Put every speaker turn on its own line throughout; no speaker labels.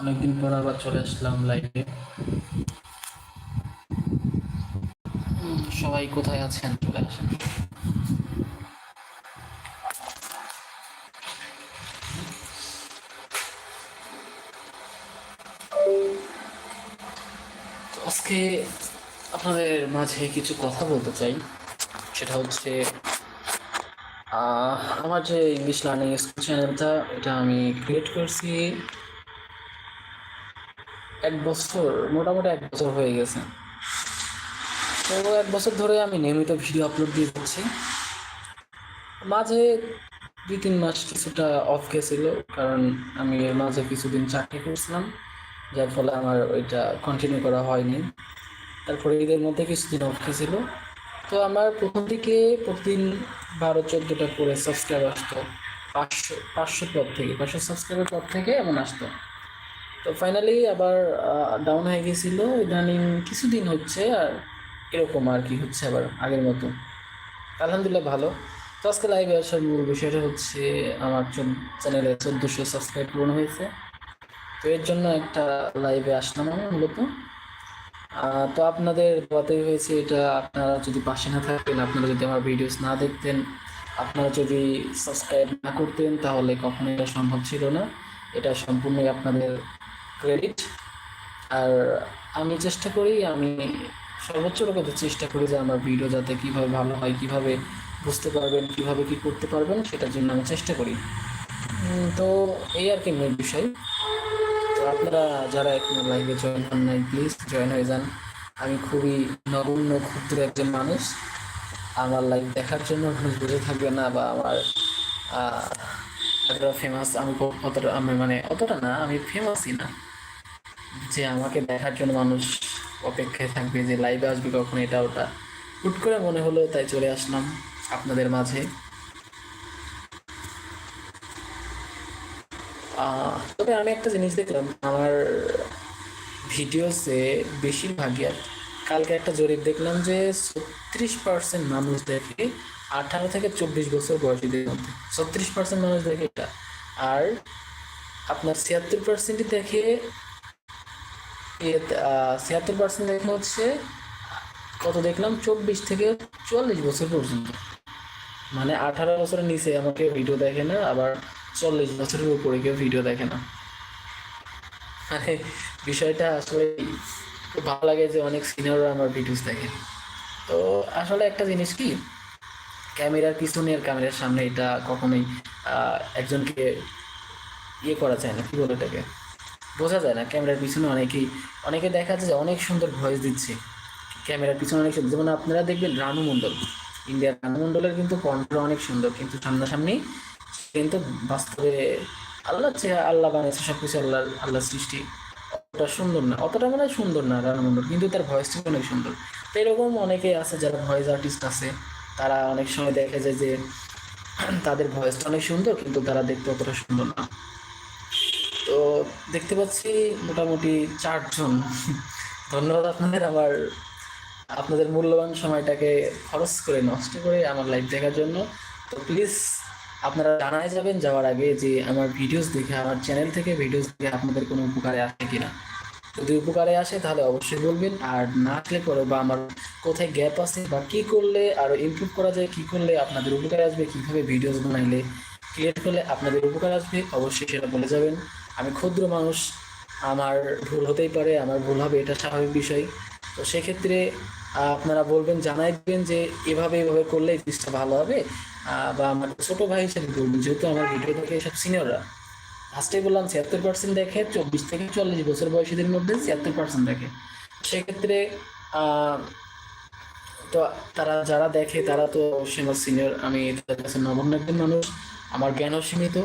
অনেকদিন পর আবার চলে আসলাম লাইভে সবাই কোথায় আছেন? চলে আসেন। আজকে আপনাদের মাঝে কিছু কথা বলতে চাই। সেটা হচ্ছে আমার যে ইংলিশ লার্নিং স্কুল চ্যানেলটা এটা আমি ক্রিয়েট করছি এক বছর, মোটামুটি এক বছর হয়ে গেছে। তো এক বছর ধরে আমি নিয়মিত ভিডিও আপলোড দিয়ে যাচ্ছি। মাঝে দুই তিন মাস কিছুটা অফ গেছিল, কারণ আমি এর মাঝে কিছুদিন চাকরি করছিলাম, যার ফলে আমার ওইটা কন্টিনিউ করা হয়নি। তারপরে ঈদের মধ্যে কিছুদিন অফ গেছিল। তো আমার প্রথম দিকে প্রতিদিন বারো চোদ্দোটা করে সাবস্ক্রাইব আসতো, পাঁচশো পাঁচশো পর থেকে, পাঁচশো সাবস্ক্রাইবের পর থেকে এমন আসতো। তো ফাইনালি আবার ডাউন হয়ে গেছিল। ইদানিং কিছুদিন হচ্ছে আর এরকম আর কি হচ্ছে আবার আগের মতো। আলহামদুলিল্লাহ ভালো। তো আজকে লাইভে আসার মূল বিষয়টা হচ্ছে আমার চ্যানেলে চোদ্দোশো সাবস্ক্রাইব পূরণ হয়েছে। তো এর জন্য একটা লাইভে আসলাম আমি মূলত। তো আপনাদের দোয়াতেই হয়েছে এটা আপনারা যদি পাশে না থাকতেন আপনারা যদি আমার ভিডিওস না দেখতেন, আপনারা যদি সাবস্ক্রাইব না করতেন, তাহলে কখনো এটা সম্ভব ছিল না। এটা সম্পূর্ণই আপনাদের ক্রেডিট আর আমি চেষ্টা করি, আমি সর্বোচ্চ রকমের চেষ্টা করি যে আমার ভিডিও যাতে কীভাবে ভালো হয়, কীভাবে বুঝতে পারবেন, কীভাবে কী করতে পারবেন, সেটার জন্য আমি চেষ্টা করি। তো এই আর কি মেন বিষয়। তো আপনারা যারা এখনও লাইভে জয়েন হন নাই প্লিজ জয়েন হয়ে যান। আমি খুবই নগণ্য, ক্ষুদ্র একজন মানুষ। আমার লাইভ দেখার জন্য মানুষ বুঝে থাকবে না বা আমার এতটা ফেমাস আমি অতটা আমি মানে অতটা না, আমি ফেমাসই না। যে আমাকে দেখার জন্য মানুষ অপেক্ষায় থাকবে যে লাইভে আসবে কখন, এটা, ওটা। হুট করে মনে হলো, তাই চলে আসলাম আপনাদের মাঝে। তবে আমি একটা জিনিস দেখলাম, আমার ভিডিওসে বেশিরভাগই আর কালকে একটা জরিপ দেখলাম যে ছত্রিশ পার্সেন্ট মানুষ দেখে আঠারো থেকে চব্বিশ বছর বয়সীদের মধ্যে, ছত্রিশ পার্সেন্ট মানুষ দেখে এটা। আর আপনার ছিয়াত্তর পার্সেন্টই দেখে ছিয়াত্তর পার্সেন্ট দেখে হচ্ছে, কত দেখলাম? চব্বিশ থেকে চুয়াল্লিশ বছর পর্যন্ত। মানে আঠারো বছরের নিচে আমাকে ভিডিও দেখে না, আবার চল্লিশ বছরের উপরে কেউ ভিডিও দেখে না। মানে বিষয়টা আসলে ভালো লাগে যে অনেক সিনিয়ররা আমার ভিডিওস দেখে। তো আসলে একটা জিনিস কি, ক্যামেরার পিছনে আর ক্যামেরার সামনে এটা কখনোই একজনকে ইয়ে করা যায় না, কি বলে এটাকে? বোঝা যায় না, ক্যামেরার পিছনে অনেকেই, অনেকে দেখা যায় যে অনেক সুন্দর ভয়েস দিচ্ছে। ক্যামেরার পিছনে অনেক সুন্দর, যেমন আপনারা দেখবেন রানু মণ্ডল। ইন্ডিয়ার রানু মণ্ডলের কিন্তু কণ্ঠ অনেক সুন্দর, কিন্তু সামনাসামনি কিন্তু বাস্তবে আল্লাহ চেহারা আল্লাহ বানিয়েছে সব কিছু আল্লাহ আল্লাহ সৃষ্টি। অতটা সুন্দর না, অতটা মানে সুন্দর না রানু মণ্ডল, কিন্তু তার ভয়েসটা অনেক সুন্দর। তো এরকম অনেকে আছে যারা ভয়েস আর্টিস্ট আছে, তারা অনেক সময় দেখা যায় যে তাদের ভয়েসটা অনেক সুন্দর, কিন্তু তারা দেখতে অতটা সুন্দর না। তো দেখতে পাচ্ছি মোটামুটি চারজন। ধন্যবাদ আপনাদের, আমার আপনাদের মূল্যবান সময়টাকে খরচ করে, নষ্ট করে আমার লাইভ দেখার জন্য। তো প্লিজ আপনারা জানাই যাবেন যাওয়ার আগে যে আমার ভিডিওস দেখে, আমার চ্যানেল থেকে ভিডিওস দেখে আপনাদের কোনো উপকারে আসে কিনা। যদি উপকারে আসে তাহলে অবশ্যই বলবেন, আর না আসলে পরে বা আমার কোথায় গ্যাপ আছে বা কি করলে আরও ইমপ্রুভ করা যায়, কি করলে আপনাদের উপকারে আসবে, কীভাবে ভিডিওস বানাইলে ক্রিয়েট করলে আপনাদের উপকার আসবে, অবশ্যই সেটা বলে যাবেন। আমি ক্ষুদ্র মানুষ, আমার ভুল হতেই পারে, আমার ভুল হবে, এটা স্বাভাবিক বিষয়। তো সেক্ষেত্রে আপনারা বলবেন, জানাই দিবেন যে এভাবে এভাবে করলে জিনিসটা ভালো হবে। বা আমার ছোট ভাই হিসেবে বলবেন, যেহেতু আমার ভিডিও দেখে সব সিনিয়ররা ফার্স্টেই বললাম, ছিয়াত্তর পার্সেন্ট দেখে, চব্বিশ থেকে চল্লিশ বছর বয়সীদের মধ্যে ছিয়াত্তর পার্সেন্ট দেখে। সেক্ষেত্রে তো তারা যারা দেখে, তারা তো আমার সিনিয়র আমি তাদের কাছে নগণ্য একজন মানুষ। আমার জ্ঞানও সীমিত।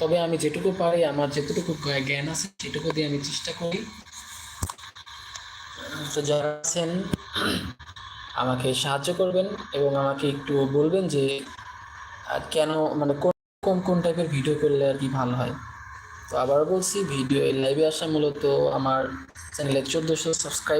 তবে আমি যেটুকু পারি, আমার যেটুকু জ্ঞান আছে সেটুকু দিয়ে আমি চেষ্টা করি। তো যারা আছেন, আমাকে সাহায্য করবেন এবং আমাকে একটু বলবেন যে কেন মানে কোন কোন কোন টাইপের ভিডিও করলে আর কি ভালো হয়। তো আবার বলছি ভিডিও লাইভে আসা মূলত আমার চ্যানেলে চোদ্দোশো সাবস্ক্রাইব